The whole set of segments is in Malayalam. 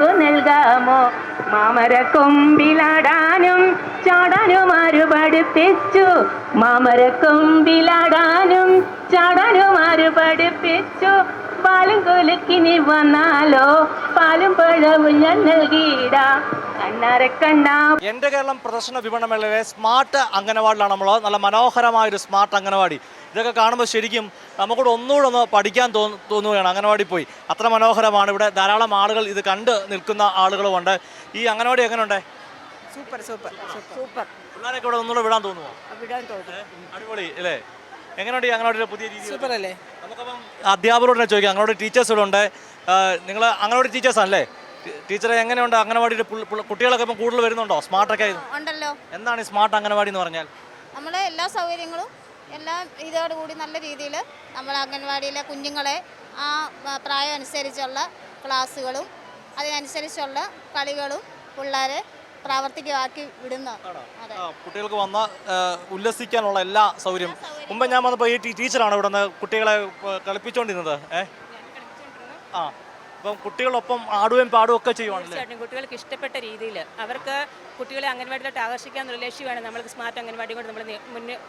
നൽകാമോ? മാമര കൊമ്പിലാടാനും ചാടാനും ആരുപടിപ്പിച്ചു മാമര കൊമ്പിലാടാനും ചാടാനും ആരു പഠിപ്പിച്ചു പാലും കൊലുക്കിനി വന്നാലോ? പാലും പഴവും ഞാൻ നൽകിയിട. എന്റെ കേരളം പ്രദർശന വിപണമേളയിലെ സ്മാർട്ട് അംഗനവാടിയിലാണ് നമ്മൾ നല്ല മനോഹരമായ ഒരു സ്മാർട്ട് അംഗനവാടി. ഇതൊക്കെ കാണുമ്പോൾ ശരിക്കും നമുക്കൂടെ ഒന്നുകൂടെ ഒന്ന് പഠിക്കാൻ തോന്നു തോന്നുകയാണ്. അംഗനവാടി പോയി. അത്ര മനോഹരമാണ് ഇവിടെ. ധാരാളം ആളുകൾ ഇത് കണ്ട് നിൽക്കുന്ന ആളുകളുമുണ്ട്. ഈ അംഗനവാടി എങ്ങനെയുണ്ട്? Super super super. പിള്ളേരൊക്കെ ഇവിടെ ഒന്നുകൂടെ വിടാൻ തോന്നുമോ വിടാൻ തോന്നുന്നു. അടിപൊളി അല്ലേ? എങ്ങനെയുണ്ട് ഈ അംഗനവാടിയുടെ പുതിയ രീതി? സൂപ്പർ അല്ലേ നമുക്കപ്പം അധ്യാപകരോട് തന്നെ ചോദിക്കാം. അംഗനവാടി ടീച്ചേഴ്സ് ഇവിടെ ഉണ്ട്. നിങ്ങൾ അംഗനവാടി ടീച്ചേഴ്സ് അല്ലേ ടീച്ചറെ എങ്ങനെയുണ്ട് അംഗനവാടിയുടെ കുട്ടികളൊക്കെ ഇപ്പം കൂടുതൽ വരുന്നുണ്ടോ? സ്മാർട്ടൊക്കെ ഉണ്ടല്ലോ. എന്താണ് ഈ സ്മാർട്ട് അംഗനവാടി എന്ന് പറഞ്ഞാൽ? നമ്മളെ എല്ലാ സൗകര്യങ്ങളും എല്ലാം ഇതോടുകൂടി നല്ല രീതിയിൽ നമ്മൾ അംഗൻവാടിയിലെ കുഞ്ഞുങ്ങളെ ആ പ്രായം അനുസരിച്ചുള്ള ക്ലാസ്സുകളും അതിനനുസരിച്ചുള്ള കളികളും പിള്ളേരെ പ്രാവർത്തികമാക്കി വിടുന്ന കുട്ടികൾക്ക് വന്ന ഉല്ലസിക്കാനുള്ള എല്ലാ സൗകര്യം മുമ്പ് ഞാൻ വന്നപ്പോൾ ഈ ടീച്ചറാണ് ഇവിടെ നിന്ന് കുട്ടികളെ കളിപ്പിച്ചുകൊണ്ടിരുന്നത് ഏ? ആ. അപ്പം കുട്ടികളൊപ്പം ആടുകയും പാടുകയും ഒക്കെ ചെയ്യുവാണല്ലേ? തീർച്ചയായിട്ടും. കുട്ടികൾക്ക് ഇഷ്ടപ്പെട്ട രീതിയിൽ. അവർക്ക് കുട്ടികളെ അംഗൻവാടിയിലോട്ട് ആകർഷിക്കാന്നുള്ള ലക്ഷ്യമാണ് നമ്മൾ സ്മാർട്ട് അംഗൻവാടി കൊണ്ട് നമ്മൾ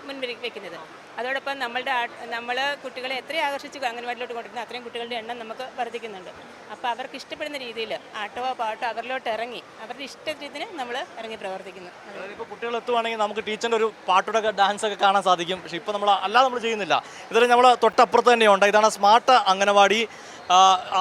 മുൻപിൽ വെക്കുന്നത്. അതോടൊപ്പം നമ്മളുടെ നമ്മൾ കുട്ടികളെ എത്രയും ആകർഷിച്ച് അംഗൻവാടിയിലോട്ട് കൊണ്ടുവരുന്നത് അത്രയും കുട്ടികളുടെ എണ്ണം നമുക്ക് വർദ്ധിക്കുന്നുണ്ട്. അപ്പോൾ അവർക്ക് ഇഷ്ടപ്പെടുന്ന രീതിയിൽ ആട്ടോ പാട്ടോ അവരിലോട്ട് ഇറങ്ങി അവരുടെ ഇഷ്ടത്തിന് നമ്മൾ ഇറങ്ങി പ്രവർത്തിക്കുന്നു. ഇപ്പോൾ കുട്ടികൾ എത്തുവാണെങ്കിൽ നമുക്ക് ടീച്ചറിന്റെ ഒരു പാട്ടുടെ ഡാൻസ് ഒക്കെ കാണാൻ സാധിക്കും. പക്ഷേ ഇപ്പോൾ നമ്മൾ അല്ലാതെ നമ്മൾ ചെയ്യുന്നില്ല. ഇതിൽ നമ്മൾ തൊട്ടപ്പുറത്ത് തന്നെയുണ്ട്. ഇതാണ് സ്മാർട്ട് അംഗനവാടി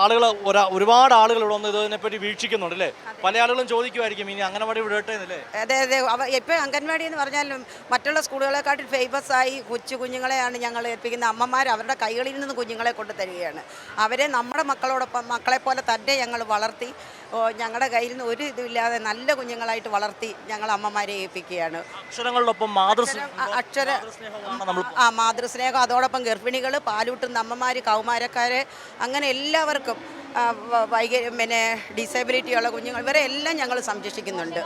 ആളുകൾ ഒരാ ഒരുപാട് ആളുകൾ ഇവിടെ വന്ന് ഇതിനെപ്പറ്റി വീക്ഷിക്കുന്നുണ്ട് അല്ലേ? പല ആളുകളും ചോദിക്കുമായിരിക്കും ഇനി അംഗനവാടി വിടട്ടെ എന്നല്ലേ? അതെ അതെ. ഇപ്പം അംഗൻവാടി എന്ന് പറഞ്ഞാലും മറ്റുള്ള സ്കൂളുകളെക്കാട്ടിൽ ഫേമസ് ആയി കൊച്ചു കുഞ്ഞുങ്ങളെയാണ് ഞങ്ങൾ ഏൽപ്പിക്കുന്ന അമ്മമാർ അവരുടെ കൈകളിൽ നിന്ന് കുഞ്ഞുങ്ങളെ കൊണ്ട് തരികയാണ്. അവരെ നമ്മുടെ മക്കളോടൊപ്പം മക്കളെ പോലെ തന്നെ ഞങ്ങൾ വളർത്തി ഞങ്ങളുടെ കയ്യിൽ നിന്ന് ഒരു ഇതുമില്ലാതെ നല്ല കുഞ്ഞുങ്ങളായിട്ട് വളർത്തി ഞങ്ങൾ അമ്മമാരെ ഏൽപ്പിക്കുകയാണ്. അക്ഷരങ്ങളോടൊപ്പം അക്ഷര ആ മാതൃസ്നേഹം അതോടൊപ്പം ഗർഭിണികൾ പാലൂട്ടുന്ന അമ്മമാർ കൗമാരക്കാരെ അങ്ങനെ എല്ലാവർക്കും വൈക പിന്നെ ഡിസേബിലിറ്റി ഉള്ള കുഞ്ഞുങ്ങൾ ഇവരെ എല്ലാം ഞങ്ങൾ സംരക്ഷിക്കുന്നുണ്ട്.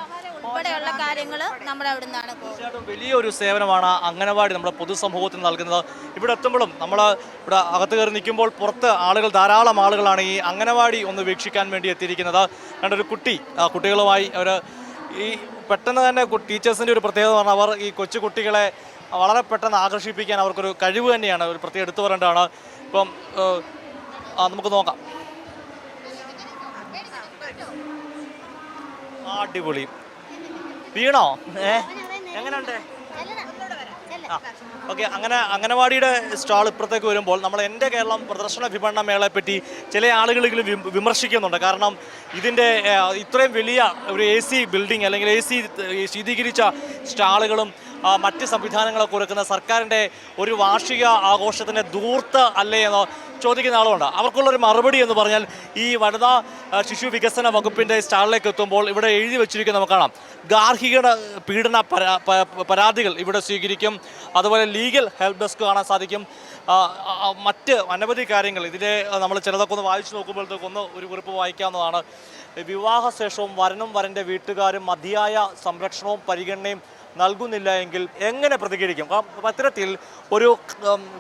ഉൾപ്പെടെയുള്ള കാര്യങ്ങൾ നമ്മുടെ അവിടെ നിന്നാണ് പോകുന്നത്. തീർച്ചയായിട്ടും വലിയൊരു സേവനമാണ് അംഗനവാടി നമ്മുടെ പൊതുസമൂഹത്തിന് നൽകുന്നത്. ഇവിടെ എത്തുമ്പോഴും നമ്മൾ ഇവിടെ അകത്ത് കയറി നിൽക്കുമ്പോൾ പുറത്ത് ആളുകൾ ധാരാളം ആളുകളാണ് ഈ അംഗനവാടി ഒന്ന് വീക്ഷിക്കാൻ വേണ്ടി എത്തിയിരിക്കുന്നത്. കണ്ടൊരു കുട്ടി കുട്ടികളുമായി അവർ ഈ പെട്ടെന്ന് തന്നെ ടീച്ചേഴ്സിന്റെ ഒരു പ്രത്യേകത പറഞ്ഞാൽ അവർ ഈ കൊച്ചു കുട്ടികളെ വളരെ പെട്ടെന്ന് ആകർഷിപ്പിക്കാൻ അവർക്കൊരു കഴിവ് തന്നെയാണ്. ഒരു പ്രത്യേകം എടുത്തു പറയേണ്ടതാണ്. ഇപ്പം നമുക്ക് നോക്കാം. ആ, അടിപൊളി. വീണോ? ഏ? എങ്ങനെയുണ്ട്? ആ ഓക്കെ. അങ്ങനെ അംഗനവാടിയുടെ സ്റ്റാൾ ഇപ്പുറത്തേക്ക് വരുമ്പോൾ നമ്മൾ എന്റെ കേരളം പ്രദർശന വിപണന മേളയെ പറ്റി ചില ആളുകളെങ്കിലും വിമർശിക്കുന്നുണ്ട്. കാരണം ഇതിന്റെ ഇത്രയും വലിയ ഒരു എ സി ബിൽഡിംഗ് അല്ലെങ്കിൽ എ സി ശീതീകരിച്ച സ്റ്റാളുകളും ആ, മറ്റ് സംവിധാനങ്ങളൊക്കെ ഒരുക്കുന്ന സർക്കാരിന്റെ ഒരു വാർഷിക ആഘോഷത്തിന്റെ ദൂർത്ത് അല്ലേ എന്ന് ചോദിക്കുന്ന ആളുണ്ട് അവർക്കുള്ളൊരു മറുപടി എന്ന് പറഞ്ഞാൽ ഈ വനിതാ ശിശു വികസന വകുപ്പിന്റെ സ്റ്റാളിലേക്ക് എത്തുമ്പോൾ ഇവിടെ എഴുതി വെച്ചിരിക്കുന്ന നമുക്ക് കാണാം. ഗാർഹിക പീഡന പരാതികൾ ഇവിടെ സ്വീകരിക്കും. അതുപോലെ ലീഗൽ ഹെൽപ്പ് ഡെസ്ക് കാണാൻ സാധിക്കും. മറ്റ് അനവധി കാര്യങ്ങൾ ഇതിലെ നമ്മൾ ചിലതൊക്കെ ഒന്ന് വായിച്ചു നോക്കുമ്പോഴത്തേക്ക് ഒന്ന് ഒരു കുറിപ്പ് വായിക്കാവുന്നതാണ്. വിവാഹശേഷവും വരനും വരന്റെ വീട്ടുകാരും മതിയായ സംരക്ഷണവും പരിഗണനയും നൽകുന്നില്ല എങ്കിൽ എങ്ങനെ പ്രതികരിക്കും? പത്രത്തിൽ അത്തരത്തിൽ ഒരു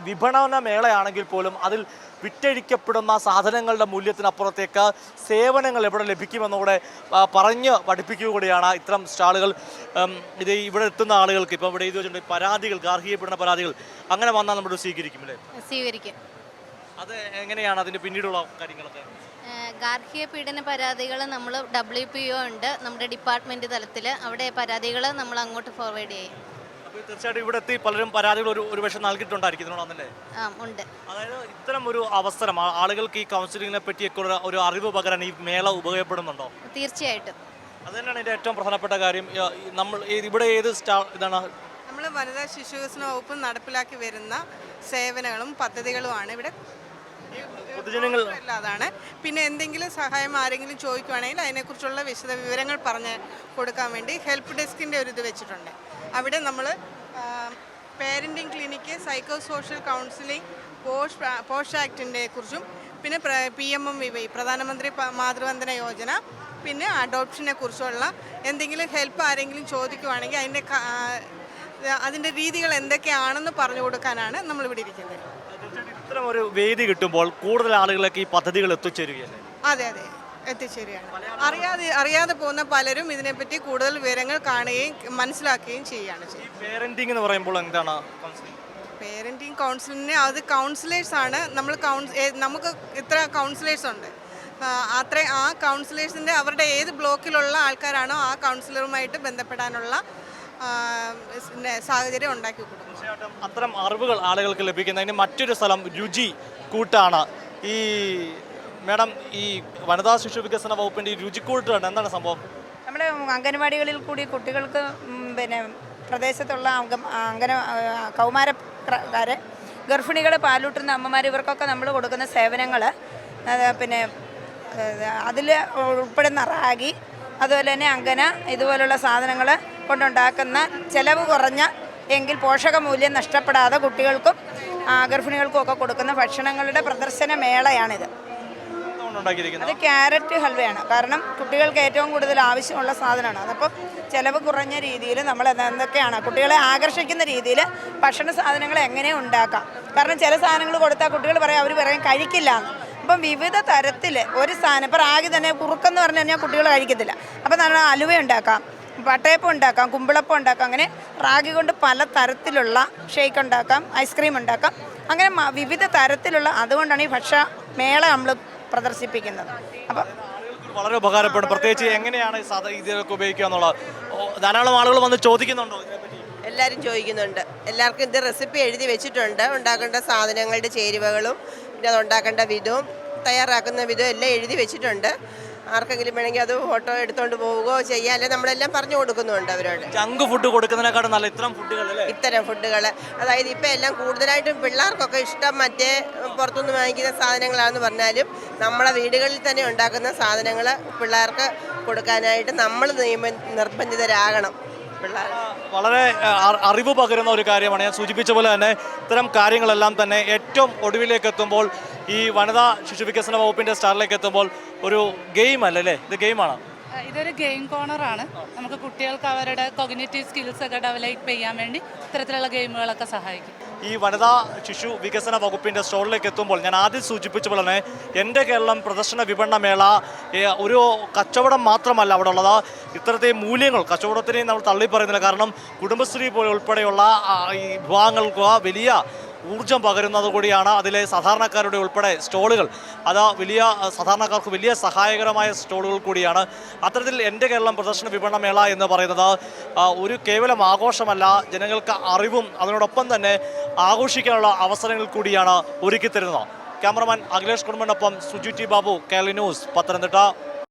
വിപണന മേളയാണെങ്കിൽ പോലും അതിൽ വിറ്റഴിക്കപ്പെടുന്ന സാധനങ്ങളുടെ മൂല്യത്തിനപ്പുറത്തേക്ക് സേവനങ്ങൾ എവിടെ ലഭിക്കുമെന്നുകൂടെ പറഞ്ഞ് പഠിപ്പിക്കുക കൂടിയാണ് ഇത്തരം സ്റ്റാളുകൾ. ഇത് ഇവിടെ എത്തുന്ന ആളുകൾക്ക് ഇപ്പം ഇവിടെ ഇത് വെച്ചിട്ടുണ്ട് പരാതികൾ ഗാർഹികപ്പെടുന്ന പരാതികൾ അങ്ങനെ വന്നാൽ നമ്മൾ സ്വീകരിക്കും അല്ലേ? സ്വീകരിക്കും. അത് എങ്ങനെയാണ് അതിന്റെ പിന്നീടുള്ള കാര്യങ്ങളൊക്കെ? ഗാർഹിക പീഡന പരാതികൾ നമ്മൾ ഡബ്ല്യു പി ഒ ഉണ്ട് നമ്മുടെ ഡിപ്പാർട്ട്മെന്റ് തലത്തിൽ അവിടെ പരാതികൾ നമ്മൾ അങ്ങോട്ട് ഫോർവേഡ് ചെയ്യും. അപ്പോൾ തീർച്ചയായിട്ടും ഇവിടെ എത്തി പലരും പരാതികൾ ഒരു ഒരു പക്ഷേ നൽകിയിട്ടുണ്ടായിരിക്കും ഇതിനോടൊന്നല്ലേ ആ ഉണ്ട്. അതായത് ഇത്തരം ഒരു അവസരം ആളുകൾക്ക് ഈ കൗൺസിലിങ്ങിനെ പറ്റിയൊക്കെ ഒരു- ഒരു അറിവ് പകരാൻ ഈ മേള ഉപയോഗപ്പെടുന്നുണ്ടോ? തീർച്ചയായിട്ടും. അത് തന്നെയാണ് ഇതിന്റെ ഏറ്റവും പ്രധാനപ്പെട്ട കാര്യം. നമ്മൾ ഇവിടെ ഏത് സ്റ്റാ ഇതാണ്? നമ്മൾ വനിതാ ശിശു വികസന വകുപ്പ് നടപ്പിലാക്കി വരുന്ന സേവനങ്ങളും പദ്ധതികളുമാണ്. ഇവിടെ പൊതുജനങ്ങൾ അതാണ് പിന്നെ എന്തെങ്കിലും സഹായം ആരെങ്കിലും ചോദിക്കുവാണെങ്കിൽ അതിനെക്കുറിച്ചുള്ള വിശദ വിവരങ്ങൾ പറഞ്ഞ് കൊടുക്കാൻ വേണ്ടി ഹെൽപ്പ് ഡെസ്കിന്റെ ഒരു ഇത് വെച്ചിട്ടുണ്ട്. അവിടെ നമ്മൾ parenting clinic psycho social counselling POSH POSH ആക്ടിന്റെ കുറിച്ചും പിന്നെ P M M V Y Pradhan Mantri Matru Vandana Yojana പിന്നെ അഡോപ്ഷനെ കുറിച്ചുള്ള എന്തെങ്കിലും ഹെൽപ്പ് ആരെങ്കിലും ചോദിക്കുവാണെങ്കിൽ അതിന്റെ അതിന്റെ രീതികൾ എന്തൊക്കെയാണെന്ന് പറഞ്ഞു കൊടുക്കാനാണ് നമ്മളിവിടെ ഇരിക്കുന്നത്. ഇത്തരം ഒരു വേദി കിട്ടുമ്പോൾ കൂടുതൽ ആളുകളൊക്കെ ഈ പദ്ധതികൾ എത്തിച്ചേരുകയല്ലേ? അതെ അതെ. എത്തിച്ചേരുകയാണ്. അറിയാതെ അറിയാതെ പോകുന്ന പലരും ഇതിനെപ്പറ്റി കൂടുതൽ വിവരങ്ങൾ കാണുകയും മനസ്സിലാക്കുകയും ചെയ്യുകയാണ് ചെയ്യുന്നത്. പേരന്റിംഗ് എന്ന് പറയുമ്പോൾ എന്താണ് കൗൺസിലിംഗ് കൗൺസിലിന് അത് കൗൺസിലേഴ്സ് ആണ്. നമ്മൾ കൗൺസ് നമുക്ക് ഇത്ര കൗൺസിലേഴ്സ് ഉണ്ട്. അത്ര ആ കൗൺസിലേഴ്സിന്റെ അവരുടെ ഏത് ബ്ലോക്കിലുള്ള ആൾക്കാരാണോ ആ കൗൺസിലറുമായിട്ട് ബന്ധപ്പെടാനുള്ള സാഹചര്യം ഉണ്ടാക്കി കൊടുക്കും. തീർച്ചയായിട്ടും അത്തരം അറിവുകൾ ആളുകൾക്ക് ലഭിക്കുന്നതിന് മറ്റൊരു സ്ഥലം രുചി കൂട്ടാണ്. ഈ മേഡം ഈ വനിതാ ശിശു വികസന വകുപ്പിന്റെ ഈ രുചിക്കൂട്ടാണ് എന്താണ് സംഭവം? നമ്മുടെ അംഗൻവാടികളിൽ കൂടി കുട്ടികൾക്ക് പിന്നെ പ്രദേശത്തുള്ള അംഗം അംഗന കൗമാരക്കാരെ ഗർഭിണികളെ പാലൂട്ടുന്ന അമ്മമാർ ഇവർക്കൊക്കെ നമ്മൾ കൊടുക്കുന്ന സേവനങ്ങൾ പിന്നെ അതിൽ ഉൾപ്പെടുന്ന റാഗി അതുപോലെ തന്നെ അങ്കന ഇതുപോലുള്ള സാധനങ്ങൾ കൊണ്ടുണ്ടാക്കുന്ന ചിലവ് കുറഞ്ഞ എങ്കിൽ പോഷകമൂല്യം നഷ്ടപ്പെടാതെ കുട്ടികൾക്കും ഗർഭിണികൾക്കും ഒക്കെ കൊടുക്കുന്ന ഭക്ഷണങ്ങളുടെ പ്രദർശന മേളയാണിത്. അത് ക്യാരറ്റ് ഹൽവയാണ്. കാരണം കുട്ടികൾക്ക് ഏറ്റവും കൂടുതൽ ആവശ്യമുള്ള സാധനമാണ്. അതപ്പം ചിലവ് കുറഞ്ഞ രീതിയിൽ നമ്മൾ എന്തൊക്കെയാണ് കുട്ടികളെ ആകർഷിക്കുന്ന രീതിയിൽ ഭക്ഷണ സാധനങ്ങൾ എങ്ങനെ ഉണ്ടാക്കാം? കാരണം ചില സാധനങ്ങൾ കൊടുത്താൽ കുട്ടികൾ പറയും അവർ പറയും കഴിക്കില്ല എന്ന്. അപ്പം വിവിധ തരത്തിൽ ഒരു സാധനം ഇപ്പം റാഗി തന്നെ കുറുക്കെന്ന് പറഞ്ഞു കഴിഞ്ഞാൽ കുട്ടികൾ കഴിക്കത്തില്ല. അപ്പം നമ്മൾ അലുവ ഉണ്ടാക്കാം പട്ടയപ്പം ഉണ്ടാക്കാം കുമ്പിളപ്പം ഉണ്ടാക്കാം അങ്ങനെ റാഗി കൊണ്ട് പല തരത്തിലുള്ള ഷേക്ക് ഉണ്ടാക്കാം ഐസ്ക്രീം ഉണ്ടാക്കാം. അങ്ങനെ വിവിധ തരത്തിലുള്ള അതുകൊണ്ടാണ് ഈ ഭക്ഷ മേള നമ്മൾ പ്രദർശിപ്പിക്കുന്നത്. അപ്പം വളരെ ഉപകാരപ്പെടും. പ്രത്യേകിച്ച് എങ്ങനെയാണ് ഇതിലൊക്കെ ഉപയോഗിക്കുക എന്നുള്ളത്? ധാരാളം ആളുകൾ വന്ന് ചോദിക്കുന്നുണ്ടോ എല്ലാവരും ചോദിക്കുന്നുണ്ട്. എല്ലാവർക്കും ഇത് റെസിപ്പി എഴുതി വെച്ചിട്ടുണ്ട്. ഉണ്ടാക്കേണ്ട സാധനങ്ങളുടെ ചേരുവകളും പിന്നെ അത് ഉണ്ടാക്കേണ്ട വിധവും തയ്യാറാക്കുന്ന വിധവും എല്ലാം എഴുതി വെച്ചിട്ടുണ്ട്. ആർക്കെങ്കിലും വേണമെങ്കിൽ അത് ഫോട്ടോ എടുത്തുകൊണ്ട് പോവുകയോ ചെയ്യാം. അല്ലെങ്കിൽ നമ്മളെല്ലാം പറഞ്ഞു കൊടുക്കുന്നുണ്ട് അവരോട്. ജങ്ക് ഫുഡ് കൊടുക്കുന്നതിനേക്കാളും നല്ല ഇത്തരം ഫുഡുകൾ ഇത്തരം ഫുഡുകൾ അതായത് ഇപ്പം എല്ലാം കൂടുതലായിട്ടും പിള്ളേർക്കൊക്കെ ഇഷ്ടം മറ്റേ പുറത്തുനിന്ന് വാങ്ങിക്കുന്ന സാധനങ്ങളാണെന്ന് പറഞ്ഞാലും നമ്മളെ വീടുകളിൽ തന്നെ ഉണ്ടാക്കുന്ന സാധനങ്ങൾ പിള്ളേർക്ക് കൊടുക്കാനായിട്ട് നമ്മൾ നിയമ നിർബന്ധിതരാകണം. പിള്ളേർ വളരെ അറിവ് പകരുന്ന ഒരു കാര്യമാണ്. ഞാൻ സൂചിപ്പിച്ച പോലെ തന്നെ ഇത്തരം കാര്യങ്ങളെല്ലാം തന്നെ ഏറ്റവും ഒടുവിലേക്ക് എത്തുമ്പോൾ ഈ വനിതാ ശിശുവികസന വകുപ്പിന്റെ സ്റ്റാറിലേക്ക് എത്തുമ്പോൾ ഒരു ഗെയിം അല്ലേ അല്ലേ? ഇത് ഗെയിമാണ്. ഇതൊരു ഗെയിം കോർണറാണ് നമുക്ക് കുട്ടികൾക്ക് അവരുടെ കൊഗ്നേറ്റീവ് സ്കിൽസ് ഒക്കെ ഡെവലപ്പ് ചെയ്യാൻ വേണ്ടി ഇത്തരത്തിലുള്ള ഗെയിമുകളൊക്കെ സഹായിക്കും. ഈ വനിതാ ശിശു വികസന വകുപ്പിന്റെ സ്റ്റോളിലേക്ക് എത്തുമ്പോൾ ഞാൻ ആദ്യം സൂചിപ്പിച്ച പോലെ തന്നെ എന്റെ കേരളം പ്രദർശന വിപണന മേള ഒരു കച്ചവടം മാത്രമല്ല അവിടെ ഉള്ളത്. ഇത്തരത്തെ മൂല്യങ്ങൾ കച്ചവടത്തിനെയും നമ്മൾ തള്ളി പറയുന്നില്ല കാരണം കുടുംബശ്രീ പോലെ ഉൾപ്പെടെയുള്ള ഈ വിഭാഗങ്ങൾക്ക് വലിയ ഊർജം പകരുന്നത് കൂടിയാണ് അതിലെ സാധാരണക്കാരുടെ ഉൾപ്പെടെ സ്റ്റോളുകൾ. അത് വലിയ സാധാരണക്കാർക്ക് വലിയ സഹായകരമായ സ്റ്റോളുകൾ കൂടിയാണ്. അത്തരത്തിൽ എന്റെ കേരളം പ്രദർശന വിപണന മേള എന്ന് പറയുന്നത് ഒരു കേവലം ആഘോഷമല്ല ജനങ്ങൾക്ക് അറിവും അതിനോടൊപ്പം തന്നെ ആഘോഷിക്കാനുള്ള അവസരങ്ങൾ കൂടിയാണ് ഒരുക്കി തരുന്നത് ക്യാമറമാൻ അഖിലേഷ് കുടുംബനൊപ്പം സുജി ടി ബാബു കേരള ന്യൂസ് പത്തനംതിട്ട.